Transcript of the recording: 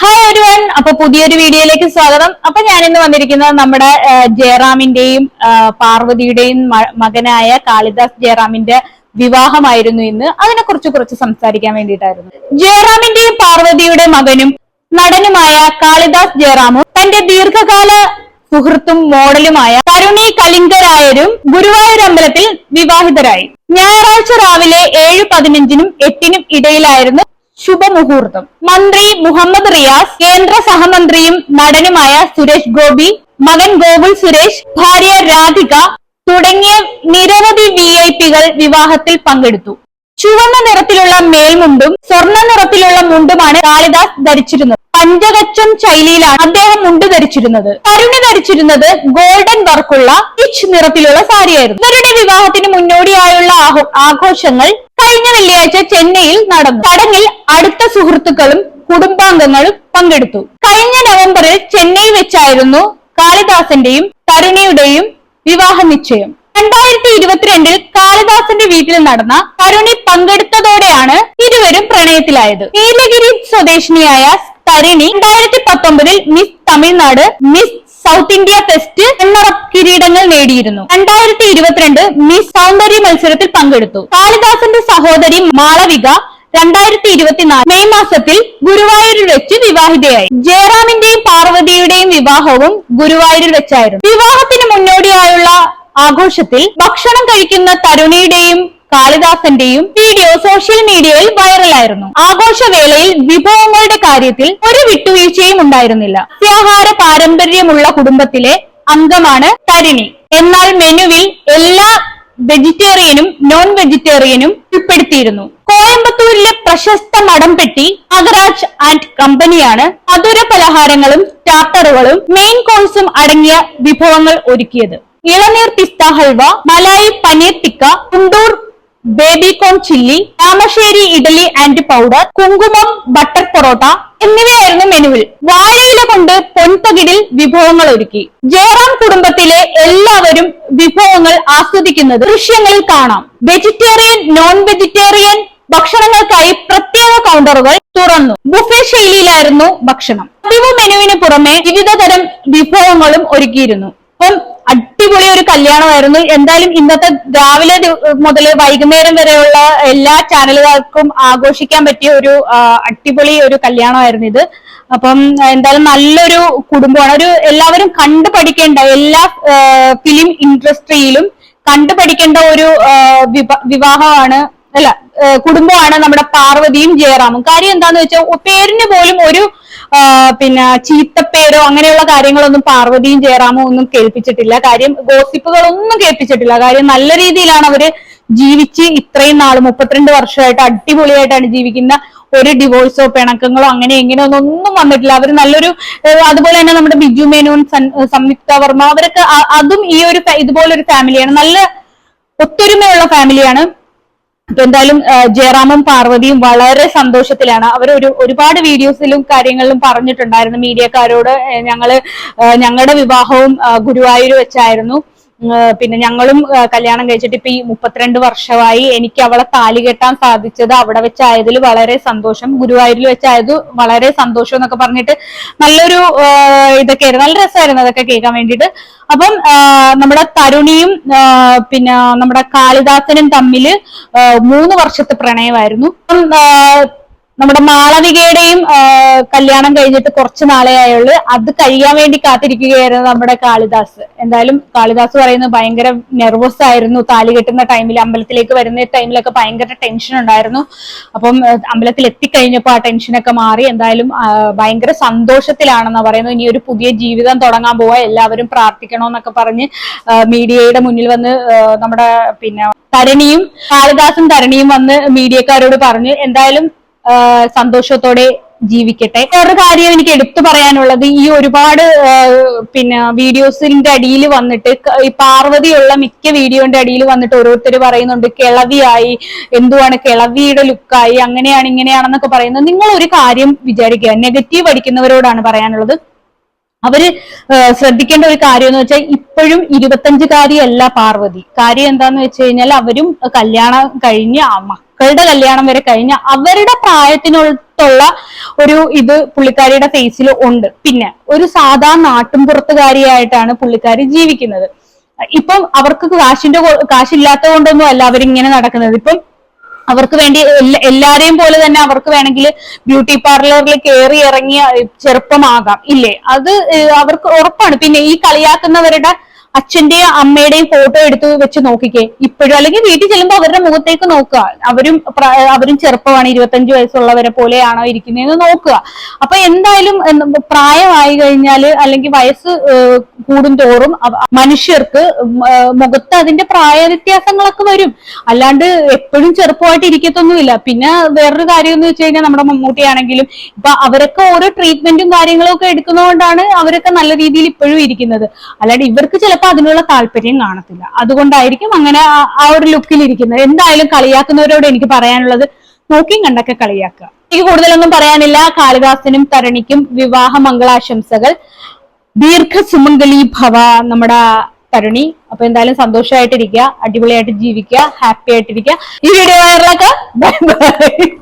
Hi ഒരുവൻ അപ്പൊ പുതിയൊരു വീഡിയോയിലേക്ക് സ്വാഗതം. അപ്പൊ ഞാൻ ഇന്ന് വന്നിരിക്കുന്നത് നമ്മുടെ ജയറാമിന്റെയും പാർവതിയുടെയും മകനായ കാളിദാസ് ജയറാമിന്റെ വിവാഹമായിരുന്നു ഇന്ന്. അതിനെ കുറിച്ച് കുറച്ച് സംസാരിക്കാൻ വേണ്ടിയിട്ടായിരുന്നു. ജയറാമിന്റെയും പാർവതിയുടെ മകനും നടനുമായ കാളിദാസ് ജയറാമും തന്റെ ദീർഘകാല സുഹൃത്തും മോഡലുമായ കരുണി കലിംഗരായരും ഗുരുവായൂർ അമ്പലത്തിൽ വിവാഹിതരായി. ഞായറാഴ്ച രാവിലെ ഏഴ് പതിനഞ്ചിനും എട്ടിനും ഇടയിലായിരുന്നു ശുഭമുഹൂർത്തം. മന്ത്രി മുഹമ്മദ് റിയാസ് കേന്ദ്ര സഹമന്ത്രിയും നടനുമായ സുരേഷ് ഗോപി മകൻ ഗോകുൽ സുരേഷ് ഭാര്യ രാധിക തുടങ്ങിയ നിരവധി വി ഐ പികൾ വിവാഹത്തിൽ പങ്കെടുത്തു. ചുവന്ന നിറത്തിലുള്ള മേൽമുണ്ടും സ്വർണ നിറത്തിലുള്ള മുണ്ടുമാണ് കാളിദാസ് ധരിച്ചിരുന്നത്. പഞ്ചകച്ചം ശൈലിയിലാണ് അദ്ദേഹം മുണ്ട് ധരിച്ചിരുന്നത്. കരുണ ധരിച്ചിരുന്നത് ഗോൾഡൻ വർക്കുള്ള പിച്ച് നിറത്തിലുള്ള സാരിയായിരുന്നു. ഇവരുടെ വിവാഹത്തിന് മുന്നോടിയായുള്ള ആഘോഷങ്ങൾ കഴിഞ്ഞ വെള്ളിയാഴ്ച ചെന്നൈയിൽ നടന്നു. ചടങ്ങിൽ അടുത്ത സുഹൃത്തുക്കളും കുടുംബാംഗങ്ങളും പങ്കെടുത്തു. കഴിഞ്ഞ നവംബറിൽ ചെന്നൈ വെച്ചായിരുന്നു കാളിദാസന്റെയും കരുണയുടെയും വിവാഹ നിശ്ചയം. രണ്ടായിരത്തി ഇരുപത്തിരണ്ടിൽ കാളിദാസന്റെ വീട്ടിൽ നടന്ന കരുണി പങ്കെടുത്തതോടെയാണ് ഇരുവരും പ്രണയത്തിലായത്. നീലഗിരി സ്വദേശിനിയായ തരിണി രണ്ടായിരത്തി പത്തൊമ്പതിൽ miss Tamil Nadu miss south India fest എന്ന കിരീടങ്ങൾ നേടിയിരുന്നു. രണ്ടായിരത്തി ഇരുപത്തിരണ്ട് മിസ് സൗന്ദര്യ മത്സരത്തിൽ പങ്കെടുത്തു. കാളിദാസന്റെ സഹോദരി മാളവിക രണ്ടായിരത്തി ഇരുപത്തിനാല് മെയ് മാസത്തിൽ ഗുരുവായൂരിൽ വെച്ച് വിവാഹിതയായി. ജയറാമിന്റെയും പാർവതിയുടെയും വിവാഹവും ഗുരുവായൂരിൽ വെച്ചായിരുന്നു. വിവാഹത്തിന് മുന്നോടിയായുള്ള ആഘോഷത്തിൽ ഭക്ഷണം കഴിക്കുന്ന തരുണിയുടെയും കാളിദാസന്റെയും വീഡിയോ സോഷ്യൽ മീഡിയയിൽ വൈറലായിരുന്നു ആഘോഷവേളയിൽ വിഭവങ്ങളുടെ കാര്യത്തിൽ ഒരു വിട്ടുവീഴ്ചയും ഉണ്ടായിരുന്നില്ല. സസ്യാഹാര പാരമ്പര്യമുള്ള കുടുംബത്തിലെ അംഗമാണ് തരുണി. എന്നാൽ മെനുവിൽ എല്ലാ വെജിറ്റേറിയനും നോൺ വെജിറ്റേറിയനും ഉൾപ്പെടുത്തിയിരുന്നു. കോയമ്പത്തൂരിലെ പ്രശസ്ത മടംപെട്ടി അഗരാജ് ആൻഡ് കമ്പനിയാണ്. മധുര പലഹാരങ്ങളും സ്റ്റാർട്ടറുകളും മെയിൻ കോഴ്സും അടങ്ങിയ വിഭവങ്ങൾ ഒരുക്കിയത്. ഇളനീർ പിസ്ത halwa malai paneer tikka Kundoor baby corn chilli Thamarassery idli and powder കുങ്കുമം ബട്ടർ പൊറോട്ട എന്നിവയായിരുന്നു മെനുവിൽ വാഴയില കൊണ്ട് പൊൻതകിടിൽ വിഭവങ്ങൾ ഒരുക്കി. ജയറാം കുടുംബത്തിലെ എല്ലാവരും വിഭവങ്ങൾ ആസ്വദിക്കുന്നത് ദൃശ്യങ്ങളിൽ കാണാം. വെജിറ്റേറിയൻ നോൺ വെജിറ്റേറിയൻ ഭക്ഷണങ്ങൾക്കായി പ്രത്യേക കൗണ്ടറുകൾ തുറന്നു. ബുഫെ ശൈലിയിലായിരുന്നു ഭക്ഷണം. പതിവ് മെനുവിന് പുറമെ വിവിധതരം വിഭവങ്ങളും ഒരുക്കിയിരുന്നു. അപ്പം അടിപൊളി ഒരു കല്യാണമായിരുന്നു. എന്തായാലും ഇന്നത്തെ രാവിലെ മുതൽ വൈകുന്നേരം വരെയുള്ള എല്ലാ ചാനലുകാർക്കും ആഘോഷിക്കാൻ പറ്റിയ ഒരു അടിപൊളി ഒരു കല്യാണമായിരുന്നു ഇത്. അപ്പം എന്തായാലും നല്ലൊരു കുടുംബമാണ്. ഒരു എല്ലാവരും കണ്ടു പഠിക്കേണ്ട എല്ലാ ഫിലിം ഇൻഡസ്ട്രിയിലും കണ്ടു പഠിക്കേണ്ട ഒരു വിവാഹമാണ് അല്ല കുടുംബമാണ് നമ്മുടെ പാർവതിയും ജയറാമും. കാര്യം എന്താന്ന് വെച്ചാൽ പേരിന് പോലും ഒരു പിന്നെ ചീത്തപ്പേരോ അങ്ങനെയുള്ള കാര്യങ്ങളൊന്നും പാർവതിയും ജയറാമും ഒന്നും കേൾപ്പിച്ചിട്ടില്ല. കാര്യം ഗോസിപ്പുകളൊന്നും കേൾപ്പിച്ചിട്ടില്ല. കാര്യം നല്ല രീതിയിലാണ് അവർ ജീവിച്ച് ഇത്രയും നാൾ മുപ്പത്തിരണ്ട് വർഷമായിട്ട് അടിപൊളിയായിട്ടാണ് ജീവിക്കുന്ന ഒരു ഡിവോഴ്സോ പിണക്കങ്ങളോ അങ്ങനെ എങ്ങനെ ഒന്നും വന്നിട്ടില്ല. അവർ നല്ലൊരു അതുപോലെ തന്നെ നമ്മുടെ ബിജു മേനോൻ സംയുക്ത വർമ്മ അവരൊക്കെ അതും ഈ ഒരു ഇതുപോലെ ഇതുപോലൊരു ഫാമിലിയാണ് നല്ല ഒത്തൊരുമയുള്ള ഫാമിലിയാണ് അപ്പൊ എന്തായാലും ജയറാമും പാർവതിയും വളരെ സന്തോഷത്തിലാണ്. അവർ ഒരു ഒരുപാട് വീഡിയോസിലും കാര്യങ്ങളിലും പറഞ്ഞിട്ടുണ്ടായിരുന്നു. മീഡിയക്കാരോട് ഞങ്ങൾ ഞങ്ങളുടെ വിവാഹവും ഗുരുവായൂർ വെച്ചായിരുന്നു. പിന്നെ ഞങ്ങളും കല്യാണം കഴിച്ചിട്ട് ഇപ്പൊ ഈ മുപ്പത്തിരണ്ട് വർഷമായി എനിക്ക് അവളെ താലി കെട്ടാൻ സാധിച്ചത് അവിടെ വെച്ചായതിൽ വളരെ സന്തോഷം. ഗുരുവായൂരിൽ വെച്ചായത് വളരെ സന്തോഷം എന്നൊക്കെ പറഞ്ഞിട്ട് നല്ലൊരു ഇതൊക്കെ ആയിരുന്നു. നല്ല രസമായിരുന്നു അതൊക്കെ കേൾക്കാൻ വേണ്ടിയിട്ട്. അപ്പം നമ്മുടെ തരുണിയും പിന്നെ നമ്മുടെ കാളിദാസനും തമ്മിൽ മൂന്ന് വർഷത്തെ പ്രണയമായിരുന്നു. നമ്മുടെ മാളവികയുടെയും കല്യാണം കഴിഞ്ഞിട്ട് കുറച്ച് നാളെ ആയുള്ളു. അത് കഴിയാൻ വേണ്ടി കാത്തിരിക്കുകയായിരുന്നു നമ്മുടെ കാളിദാസ്. എന്തായാലും കാളിദാസ് പറയുന്നത് ഭയങ്കര നെർവസ് ആയിരുന്നു. താലി കെട്ടുന്ന ടൈമിൽ അമ്പലത്തിലേക്ക് വരുന്ന ടൈമിലൊക്കെ ഭയങ്കര ടെൻഷൻ ഉണ്ടായിരുന്നു. അപ്പം അമ്പലത്തിൽ എത്തിക്കഴിഞ്ഞപ്പോൾ ആ ടെൻഷനൊക്കെ മാറി. എന്തായാലും ഭയങ്കര സന്തോഷത്തിലാണെന്നാണ് പറയുന്നത്. ഇനി ഒരു പുതിയ ജീവിതം തുടങ്ങാൻ പോവാ. എല്ലാവരും പ്രാർത്ഥിക്കണമെന്നൊക്കെ പറഞ്ഞ് മീഡിയയുടെ മുന്നിൽ വന്ന് നമ്മുടെ പിന്നെ തരണിയും കാളിദാസും തരണിയും വന്ന് മീഡിയക്കാരോട് പറഞ്ഞു എന്തായാലും സന്തോഷത്തോടെ ജീവിക്കട്ടെ. വേറൊരു കാര്യം എനിക്ക് എടുത്തു പറയാനുള്ളത് ഈ ഒരുപാട് പിന്നെ വീഡിയോസിന്റെ അടിയിൽ വന്നിട്ട് ഈ പാർവതിയുള്ള മിക്ക വീഡിയോന്റെ അടിയിൽ വന്നിട്ട് ഓരോരുത്തർ പറയുന്നുണ്ട് കിളവിയായി എന്തുവാണ് കിളവിയുടെ ലുക്കായി അങ്ങനെയാണ് ഇങ്ങനെയാണെന്നൊക്കെ പറയുന്നത് നിങ്ങൾ ഒരു കാര്യം വിചാരിക്കുക നെഗറ്റീവ് അടിക്കുന്നവരോടാണ് പറയാനുള്ളത്. അവർ ശ്രദ്ധിക്കേണ്ട ഒരു കാര്യം എന്ന് വെച്ചാൽ ഇപ്പോഴും ഇരുപത്തഞ്ചുകാരിയല്ല പാർവതി. കാര്യം എന്താന്ന് വെച്ച് കഴിഞ്ഞാൽ അവരും കല്യാണം കഴിഞ്ഞ് മക്കളുടെ കല്യാണം വരെ കഴിഞ്ഞ് അവരുടെ പ്രായത്തിനൊത്തുള്ള ഒരു ഇത് പുള്ളിക്കാരിയുടെ ഫേസിൽ ഉണ്ട്. പിന്നെ ഒരു സാധാ നാട്ടുംപുറത്തുകാരിയായിട്ടാണ് പുള്ളിക്കാരി ജീവിക്കുന്നത്. ഇപ്പം അവർക്ക് കാശിന്റെ കാശില്ലാത്ത കൊണ്ടൊന്നും അല്ല അവരിങ്ങനെ നടക്കുന്നത്. ഇപ്പം അവർക്ക് വേണ്ടി എല്ലാ- എല്ലാരെയും പോലെ തന്നെ അവർക്ക് വേണമെങ്കിൽ ബ്യൂട്ടി പാർലറിൽ കയറി ഇറങ്ങിയ ചെറുപ്പമാകാം. ഇല്ലേ? അത് അവർക്ക് ഉറപ്പാണ്. പിന്നെ ഈ കളിയാക്കുന്നവരുടെ അച്ഛന്റെയും അമ്മയുടെയും ഫോട്ടോ എടുത്ത് വെച്ച് നോക്കിക്കേ. ഇപ്പോഴും അല്ലെങ്കിൽ വീട്ടിൽ ചെല്ലുമ്പോൾ അവരുടെ മുഖത്തേക്ക് നോക്കുക. അവരും അവരും ചെറുപ്പമാണ് ഇരുപത്തഞ്ച് വയസ്സുള്ളവരെ പോലെയാണോ ഇരിക്കുന്നതെന്ന് നോക്കുക. അപ്പൊ എന്തായാലും പ്രായമായി കഴിഞ്ഞാൽ അല്ലെങ്കിൽ വയസ്സ് കൂടും കൂടുന്തോറും മനുഷ്യർക്ക് മുഖത്ത് അതിന്റെ പ്രായ വ്യത്യാസങ്ങളൊക്കെ വരും. അല്ലാണ്ട് എപ്പോഴും ചെറുപ്പമായിട്ട് ഇരിക്കത്തൊന്നുമില്ല. പിന്നെ വേറൊരു കാര്യം എന്ന് വെച്ച് കഴിഞ്ഞാൽ നമ്മുടെ മമ്മൂട്ടിയാണെങ്കിലും ഇപ്പൊ അവരൊക്കെ ഓരോ ട്രീറ്റ്മെന്റും കാര്യങ്ങളും ഒക്കെ എടുക്കുന്നതുകൊണ്ടാണ് അവരൊക്കെ നല്ല രീതിയിൽ ഇപ്പോഴും ഇരിക്കുന്നത്. അല്ലാണ്ട് ഇവർക്ക് ചിലപ്പോൾ അതിനുള്ള താല്പര്യം കാണത്തില്ല. അതുകൊണ്ടായിരിക്കും അങ്ങനെ ആ- ആ ഒരു ലുക്കിൽ ഇരിക്കുന്നത് എന്തായാലും കളിയാക്കുന്നവരോട് എനിക്ക് പറയാനുള്ളത് നോക്കിയും കണ്ടൊക്കെ കളിയാക്കുക. എനിക്ക് കൂടുതലൊന്നും പറയാനില്ല. കാളിദാസനും തരണിക്കും വിവാഹ മംഗളാശംസകൾ. ദീർഘ സുമംഗലി ഭവ നമ്മുടെ തരുണി. അപ്പൊ എന്തായാലും സന്തോഷമായിട്ടിരിക്കുക അടിപൊളിയായിട്ട് ജീവിക്കുക ഹാപ്പി ആയിട്ടിരിക്കുക ഈ വീഡിയോ വൈറലാക്കുക ബൈ ബൈ.